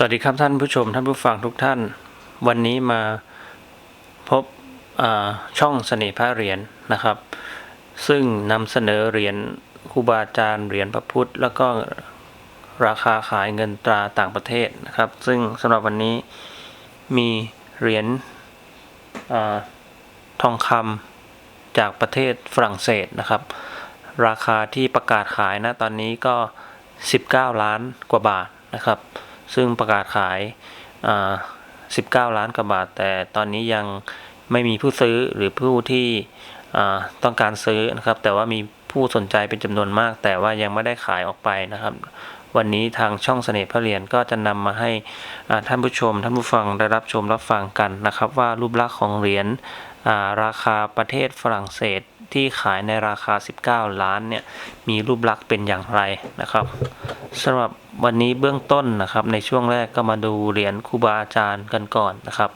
สวัสดีครับท่านผู้ชมท่านผู้ฟังทุกท่าน วันนี้มาพบาช่องเสน่ห์พระเหรียญนะครับ ซึ่งนำเสนอเหรียญครูบาอาจารย์เหรียญพระพุทธ แล้วก็ราคาขายเงินตราต่างประเทศนะครับ ซึ่งสำหรับวันนี้มีเหรียญอทองคำจากประเทศฝรั่งเศสนะครับ ราคาที่ประกาศขายนะตอนนี้ก็ 19 ล้านกว่าบาทนะครับ ซึ่งประกาศขาย 19 ล้านกว่าบาท แต่ตอนนี้ยังไม่มีผู้ซื้อหรือผู้ที่ต้องการซื้อนะครับ แต่ว่ามีผู้สนใจเป็นจำนวนมาก แต่ว่ายังไม่ได้ขายออกไปนะครับ วันนี้ทางช่องเสน่ห์พระเหรียญก็จะนำมาให้ท่านผู้ชม ท่านผู้ฟังได้รับชมรับฟังกันนะครับ ว่ารูปลักษณ์ของเหรียญราคาประเทศฝรั่งเศส ที่ขายในราคา 19 ล้านเนี่ยมีรูปลักษณ์เป็นอย่างไรนะครับสำหรับวันนี้เบื้องต้นนะครับ ในช่วงแรกก็มาดูเหรียญครูบาอาจารย์กันก่อนนะครับ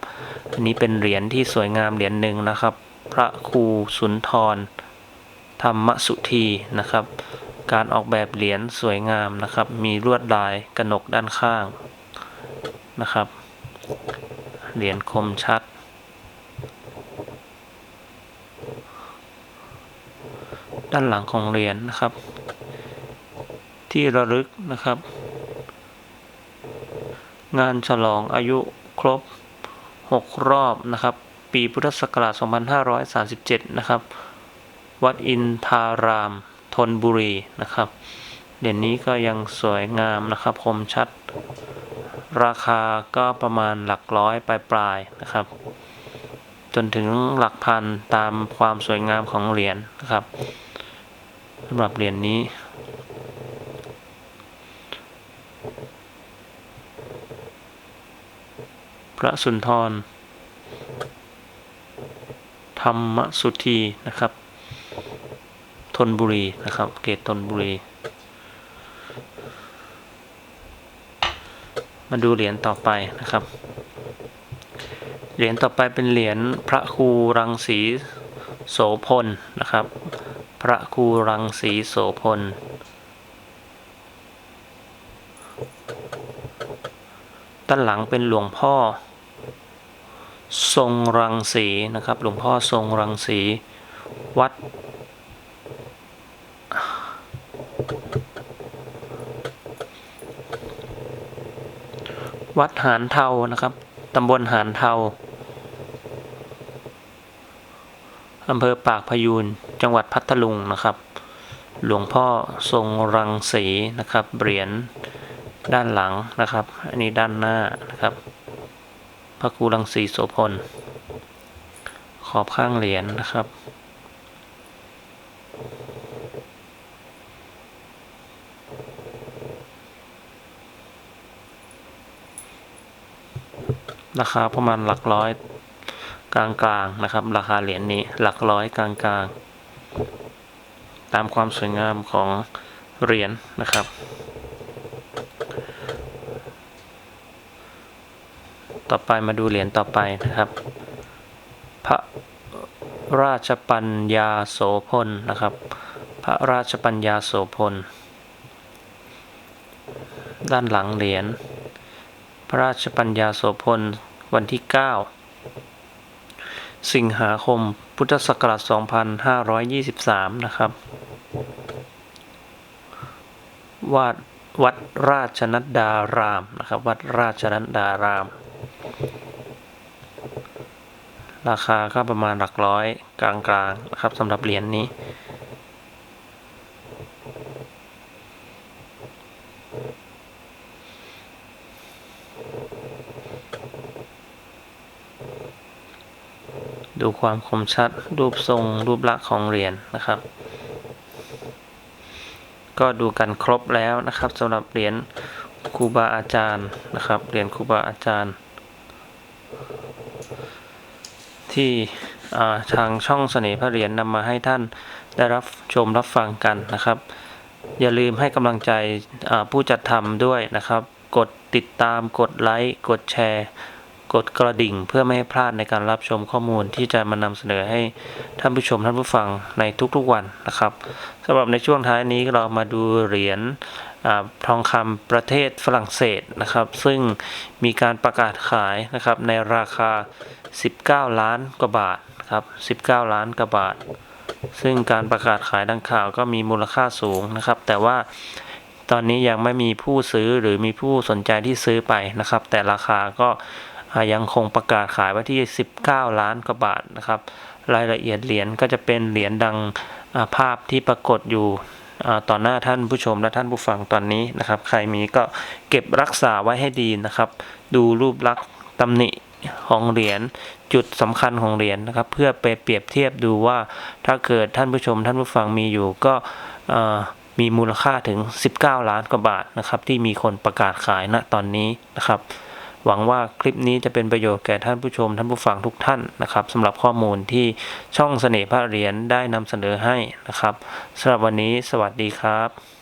อันนี้เป็นเหรียญที่สวยงามเหรียญหนึ่งนะครับ พระครูสุนทร ธรรมสุธีนะครับ การออกแบบเหรียญสวยงามนะครับ มีลวดลายกระหนกด้านข้างนะครับเหรียญคมชัด ด้านหลังของเหรียญนะครับ ที่ระลึกนะครับ งานฉลองอายุครบ 6 รอบนะครับ ปีพุทธศักราช 2537 นะครับ วัดอินทารามธนบุรีนะครับเหรียญนี้ก็ยังสวยงามนะครับคมชัด ราคาก็ประมาณหลักร้อยปลายๆนะครับจนถึงหลักพันตามความสวยงามของเหรียญนะครับ สำหรับเหรียญนี้ พระสุนทร ธรรมสุธีนะครับธนบุรีนะครับ เกตธนบุรี มาดูเหรียญต่อไปนะครับเหรียญต่อไปเป็นเหรียญพระครูรังสีโสพลนะครับ พระครูรังสีโสพล ด้านหลังเป็นหลวงพ่อ ทรงรังสีนะครับ หลวงพ่อทรงรังสี วัด วัดหานเทานะครับ ตำบลหานเทา อำเภอปากพยูนจังหวัดพัทลุงนะครับ หลวงพ่อทรงรังสีนะครับเหรียญด้านหลังนะครับ อันนี้ด้านหน้านะครับ พระครูรังสีโสพล ขอบข้างเหรียญนะครับ ราคาประมาณหลักร้อย กลางๆนะครับ ราคาเหรียญนี้หลักร้อยกลางๆ ตามความสวยงามของเหรียญนะครับ ต่อไปมาดูเหรียญต่อไปนะครับ พระราชปัญญาโสพลนะครับ พระราชปัญญาโสพล ด้านหลังเหรียญพระราชปัญญาโสพลวันที่ 9 สิงหาคม พุทธศักราช 2523 นะครับวัดวัดราชนัดดารามนะครับ วัดราชนัดดาราม ราคาก็ประมาณหลักร้อยกลางๆนะครับสำหรับเหรียญนี้ ดูความคมชัด รูปทรง รูปลักษณ์ของเหรียญนะครับ ก็ดูกันครบแล้วนะครับสำหรับเหรียญครูบาอาจารย์นะครับ เหรียญครูบาอาจารย์ ที่ทางช่องเสน่ห์พระเหรียญนำมาให้ท่านได้รับชมรับฟังกันนะครับ อย่าลืมให้กำลังใจผู้จัดทำด้วยนะครับ กดติดตามกดไลค์กดแชร์ กดกระดิ่งเพื่อไม่ให้พลาดในการรับชมข้อมูลที่จะมานำเสนอให้ท่านผู้ชมท่านผู้ฟังในทุกๆวันนะครับสำหรับในช่วงท้ายนี้เรามาดูเหรียญทองคำประเทศฝรั่งเศสนะครับ ซึ่งมีการประกาศขายนะครับในราคา 19 ล้านกว่าบาทครับ 19 ล้านกว่าบาท ซึ่งการประกาศขายดังข่าวก็มีมูลค่าสูงนะครับ แต่ว่าตอนนี้ยังไม่มีผู้ซื้อหรือมีผู้สนใจที่ซื้อไปนะครับ แต่ราคาก็ ยังคงประกาศขายไว้ที่ 19 ล้านกว่าบาทนะครับ รายละเอียดเหรียญก็จะเป็นเหรียญดังาภาพที่ปรากฏอยู่ต่อหน้าท่านผู้ชมและท่านผู้ฟังตอนนี้นะครับ ใครมีก็เก็บรักษาไว้ให้ดีนะครับ ดูรูปลักษณ์ตำหนิของเหรียญจุดสำคัญของเหรียญนะครับ เพื่อไปเปรียบเทียบดูว่าถ้าเกิดท่านผู้ชมท่านผู้ฟังมีอยู่ก็มีมูลค่าถึง 19 ล้านกว่าบาทนะครับ ที่มีคนประกาศขายณตอนนี้นะครับ หวังว่าคลิปนี้จะเป็นประโยชน์แก่ท่านผู้ชม ท่านผู้ฟังทุกท่านนะครับสำหรับข้อมูลที่ช่องเสน่ห์พระเหรียญได้นำเสนอให้นะครับสำหรับวันนี้สวัสดีครับ